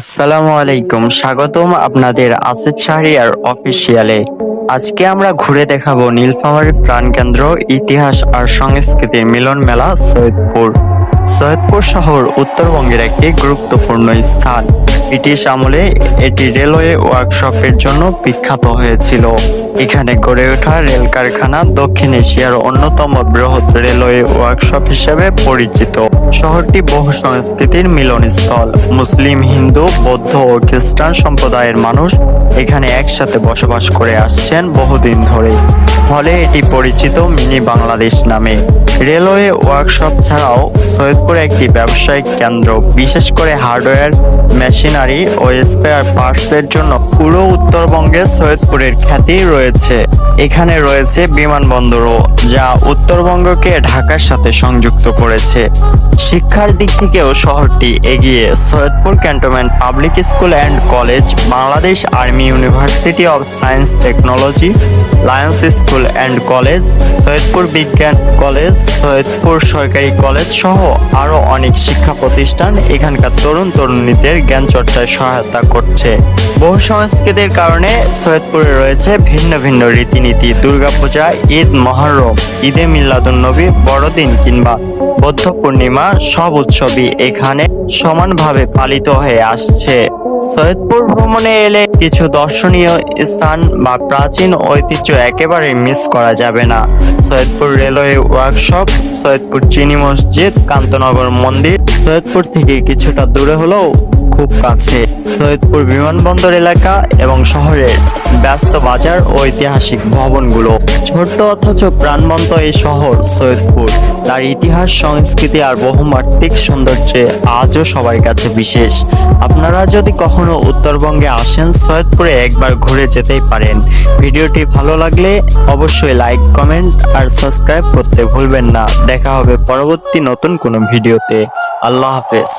আসসালামু আলাইকুম, স্বাগতম আপনাদের আসিফ শাহরিয়ার অফিসিয়ালে। আজকে আমরা ঘুরে দেখাবো নীলফামারী প্রাণকেন্দ্র, ইতিহাস আর সংস্কৃতির মিলন মেলা সৈয়দপুর। সৈয়দপুর শহর উত্তরবঙ্গের একটি গুরুত্বপূর্ণ স্থান। ব্রিটিশ আমলে এটি রেলওয়ে ওয়ার্কশপের জন্য বিখ্যাত হয়েছিল। এখানে গড়ে ওঠা রেল কারখানা দক্ষিণ এশিয়ার অন্যতম বৃহৎ রেলওয়ে ওয়ার্কশপ হিসেবে পরিচিত। শহরটি বহু সংস্কৃতির মিলনস্থল। মুসলিম, হিন্দু, বৌদ্ধ ও খ্রিস্টান সম্প্রদায়ের মানুষ এখানে একসাথে বসবাস করে আসছেন বহুদিন ধরে ফলে এটি পরিচিত মিনি বাংলাদেশ নামে। রেলওয়ে ওয়ার্কশপ ছাড়াও সৈয়দপুর একটি ব্যবসায়িক কেন্দ্র, বিশেষ করে হার্ডওয়্যার মেশিনারি ও স্পেয়ার পার্টসের জন্য পুরো উত্তরবঙ্গে সৈয়দপুরের খ্যাতি রয়েছে। এখানে রয়েছে বিমানবন্দরও, যা উত্তরবঙ্গকে ঢাকার সাথে সংযুক্ত করেছে। শিক্ষার দিক থেকেও শহরটি এগিয়ে Saidpur cantonment public school and college, Bangladesh army university of science technology, lions school and college, Saidpur বিজ্ঞান কলেজ, সৈয়দপুর সরকারি কলেজ সহ আরও অনেক শিক্ষা প্রতিষ্ঠান এখানকার তরুণ তরুণীদের জ্ঞান চর্চায় সহায়তা করছে। বহু সংস্কৃতির কারণে সৈয়দপুরে রয়েছে ভিন্ন ভিন্ন রীতিনীতি, দুর্গাপূজা, ঈদ, মহরম, ঈদে মিল্লাদুন্নবী বড়দিন কিংবা বৌদ্ধ পূর্ণিমা সব উৎসবই এখানে সমানভাবে পালিত হয়ে আসছে। সৈয়দপুর ভ্রমণে এলে কিছু দর্শনীয় স্থান বা প্রাচীন ঐতিহ্য একেবারে মিস করা যাবে না। সৈয়দপুর রেলওয়ে ওয়ার্কশপ, সৈয়দপুর চিনি মসজিদ, কান্তনগর মন্দির, সৈয়দপুর থেকে কিছুটা দূরে হলেও খুব কাছে। সৈয়দপুর বিমানবন্দর এলাকা এবং শহরের ব্যস্ত বাজার ও ঐতিহাসিক ভবনগুলো। ছোট্ট অথচ প্রাণবন্ত এই শহর সৈয়দপুর। তার ইতিহাস, সংস্কৃতি আর বহুমাত্রিক সৌন্দর্যে আজও সবার কাছে বিশেষ। আপনারা যদি কখনো উত্তরবঙ্গে আসেন, সৈয়দপুরে একবার ঘুরে যেতেই পারেন। ভিডিওটি ভালো লাগলে অবশ্যই লাইক, কমেন্ট আর সাবস্ক্রাইব করতে ভুলবেন না। দেখা হবে পরবর্তী নতুন কোনো ভিডিওতে। আল্লাহ হাফেজ।